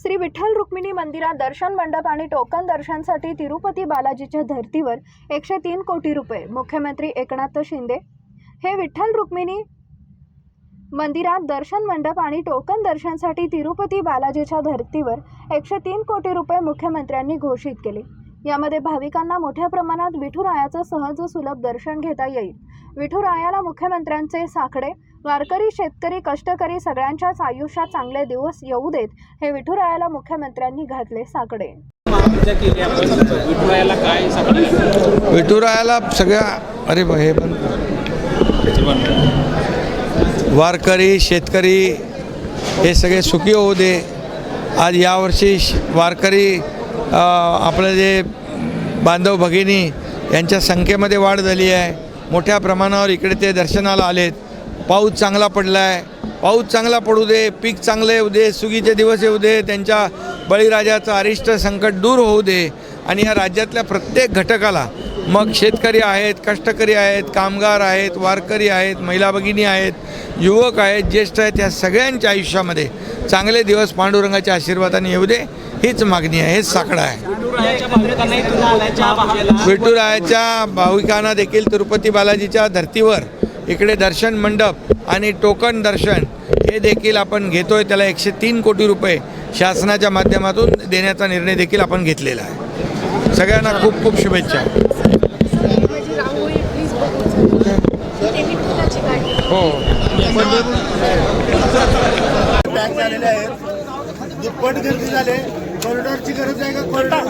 श्री विठ्ठल रुक्मिणी मंदिरात दर्शन मंडप आणि टोकन दर्शनसाठी तिरुपती बालाजीच्या धर्तीवर एकशे तीन कोटी रुपये. मुख्यमंत्री एकनाथ शिंदे. हे विठ्ठल रुक्मिणी मंदिरात दर्शन मंडप आणि टोकन दर्शनसाठी तिरुपती बालाजीच्या धर्तीवर एकशे तीन कोटी रुपये मुख्यमंत्र्यांनी घोषित केले. यामध्ये भाविकांना मोठ्या प्रमाणात विठुरायाचं सहज सुलभ दर्शन घेता येईल. विठुरायाला मुख्यमंत्र्यांचे साकडे वारकरी शेतकरी कष्टकरी सगळ्यांच्याच आयुष्यात चांगले दिवस येऊ देत हे विठुरायाला मुख्यमंत्र्यांनी घातले साकडे. विठुरायाला काय सगळं विठुरायाला सगळ्या अरे बा हे पण वारकरी शेतकरी हे सगळे सुखी होऊ दे. आज यावर्षी श- वारकरी आपलं जे बांधव भगिनी यांच्या संख्येमध्ये वाढ झाली आहे. मोठ्या प्रमाणावर इकडे ते दर्शनाला आलेत. पाऊस चांगला पडला आहे पाऊस चांगला पडू दे पीक चांगलं येऊ दे सुगीचे दिवस येऊ दे त्यांच्या बळीराजाचं अरिष्ट संकट दूर होऊ दे. आणि या राज्यातल्या प्रत्येक घटकाला मग शेतकरी आहेत कष्टकरी आहेत कामगार आहेत वारकरी आहेत महिला भगिनी आहेत युवक आहेत ज्येष्ठ आहेत या सगळ्यांच्या आयुष्यामध्ये चांगले दिवस पांडुरंगाच्या आशीर्वादाने येऊ दे हीच मागणी आहे हेच साकडं आहे. विठुरायाच्या भाविकांना देखील तिरुपती बालाजीच्या धर्तीवर इकडे दर्शन मंडप आणि टोकन दर्शन हे देखील आपण घेतोय. त्याला एकशे तीन कोटी रुपये शासनाच्या माध्यमातून देण्याचा निर्णय देखील आपण घेतलेला आहे. सगळ्यांना खूप खूप शुभेच्छा. हो. दुप्पट गर्दी झाले. कॉरिडॉरची गरज आहे का? कॉरिडॉर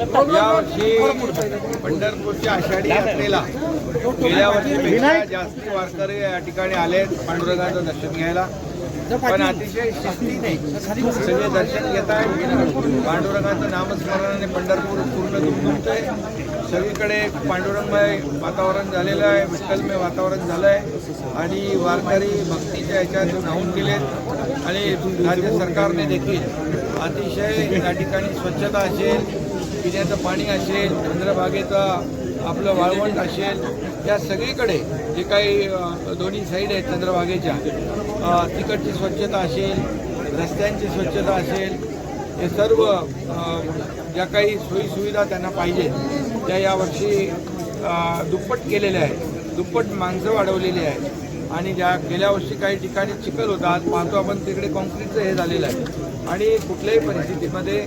यावर्षी पंढरपूरच्या आषाढी यात्रेला गेल्या वर्षीपेक्षा जास्त वारकरी या ठिकाणी आले पांडुरंगाचं दर्शन घ्यायला. पण अतिशय शिस्तीने सगळे दर्शन घेत आहेत. पांडुरंगाचं नामस्मरणाने पंढरपूर पूर्ण दुमदुमतंय. सगळीकडे पांडुरंगमय वातावरण झालेलं आहे विठ्ठलमय वातावरण झालं आहे आणि वारकरी भक्तीच्या ह्याच्यात राहून गेलेत. आणि राज्य सरकारने देखील अतिशय या ठिकाणी स्वच्छता असेल पिण्याचं पाणी असेल चंद्रभागेचं आपलं वाळवंट असेल या सगळीकडे जे काही दोन्ही साईड आहेत चंद्रभागेच्या तिकडची स्वच्छता असेल रस्त्यांची स्वच्छता असेल हे सर्व ज्या काही सोयीसुविधा त्यांना पाहिजेत त्या यावर्षी दुप्पट केलेल्या आहेत. दुप्पट माणसं वाढवलेली आहेत. आणि ज्या गेल्या वर्षी काही ठिकाणी चिखल होता आज पाहतो आपण तिकडे कॉन्क्रीटचं हे झालेलं आहे. आणि कुठल्याही परिस्थितीमध्ये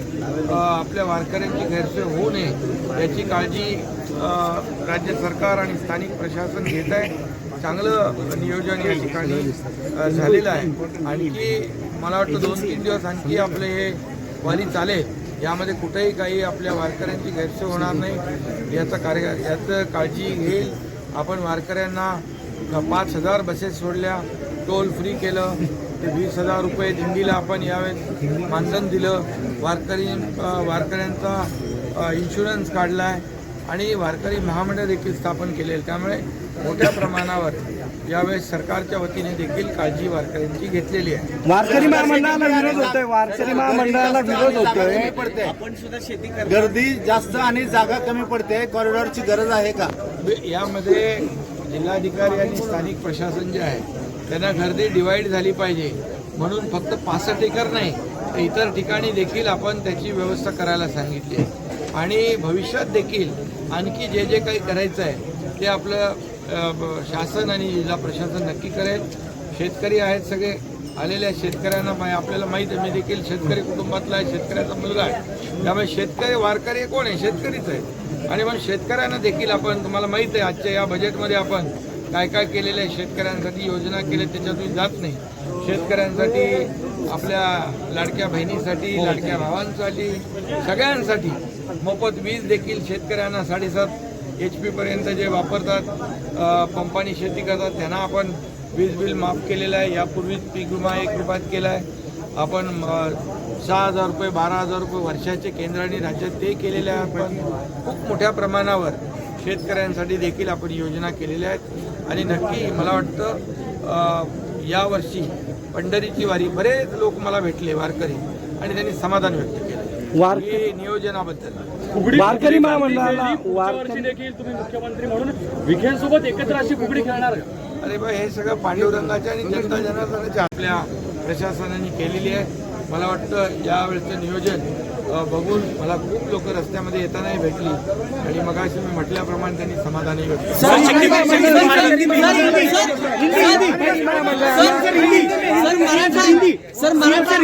आपल्या वारकऱ्यांची गैरसोय होऊ नये याची काळजी राज्य सरकार आणि स्थानिक प्रशासन घेत आहे. चांगलं नियोजन या ठिकाणी झालेलं आहे. आणखी मला वाटतं दोन तीन दिवस आणखी आपले हे वारी चालेल. यामध्ये कुठेही काही आपल्या वारकऱ्यांची गैरसोय होणार नाही. याचा कार्य याचं काळजी घेईल. आपण वारकऱ्यांना पाच हजार बसेस सोडल्या टोल फ्री केलं ते वीस हजार रुपये दिंडीला आपण यावेळेस मानधन दिलं. वारकरी वारकऱ्यांचा इन्शुरन्स काढला आहे आणि वारकरी महामंडळ देखील स्थापन केले त्यामुळे मोठ्या प्रमाणावर यावेळेस सरकारच्या वतीने देखील काळजी वारकऱ्यांची घेतलेली आहे. वारकरी महामंडळाला विरोध होतोय. वारकरी महामंडळाला विरोध होतोय. पडते आपण सुद्धा शेती गर्दी जास्त आणि जागा कमी पडते. कॉरिडॉरची गरज आहे का? यामध्ये जिल्हाधिकारी आणि स्थानिक प्रशासन जे आहे त्यांना गर्दी डिवाईड झाली पाहिजे. म्हणून फक्त पासष्ट एकर नाही तर इतर ठिकाणी देखील आपण त्याची व्यवस्था करायला सांगितली आहे. आणि भविष्यात देखील आणखी जे जे काही करायचं आहे ते आपलं ब- शासन आणि जिल्हा प्रशासन नक्की करेल. शेतकरी आहेत सगळे आलेल्या शेतकऱ्यांना मा आपल्याला माहीत आहे मी देखील शेतकरी कुटुंबातला आहे शेतकऱ्याचा मुलगा आहे. त्यामुळे शेतकरी वारकरी कोण आहे? शेतकरीच आहे. आणि मग शेतकऱ्यांना देखील आपण तुम्हाला माहीत आहे आजच्या या बजेटमध्ये आपण काय काय केलेलं आहे शेतकऱ्यांसाठी योजना केल्या त्याच्यातून जात नाही. शेतकऱ्यांसाठी आपल्या लाडक्या बहिणीसाठी लाडक्या भावांसाठी सगळ्यांसाठी मोफत वीज देखील शेतकऱ्यांना साडेसात एच पीपर्यंत जे वापरतात पंपानी शेती करतात त्यांना आपण वीज बिल माफ केलेलं आहे. यापूर्वीच पीक विमा एक रुपयात केला आहे आपण सहा हजार रुपये बारा हजार रुपये वर्षाचे केंद्राने राज्यात ते केलेले आहे आपण खूप मोठ्या प्रमाणावर शेतकऱ्यांसाठी देखील आपण योजना केलेल्या आहेत. आणि नक्की मला वाटतं यावर्षी पंढरीची वारी बरेच लोक मला भेटले वारकरी आणि त्यांनी समाधान व्यक्त केलं. वार ही नियोजनाबद्दल. वारकरी महामंडळाला पुढच्या वर्षी वारकरी देखील तुम्ही मुख्यमंत्री म्हणून विखेंसोबत एकत्र अशी फुगडी खेळणार अरे बा हे सगळं पांडुरंगाच्या आणि जनता जनार्दनाच्या आपल्या प्रशासनाने केलेली आहे. मला वाटतं यावेळचं नियोजन बघून मला खूप लोक रस्त्यामध्ये येतानाही भेटली आणि मग अशी मी म्हटल्याप्रमाणे त्यांनी समाधानही भेटली सर मराठा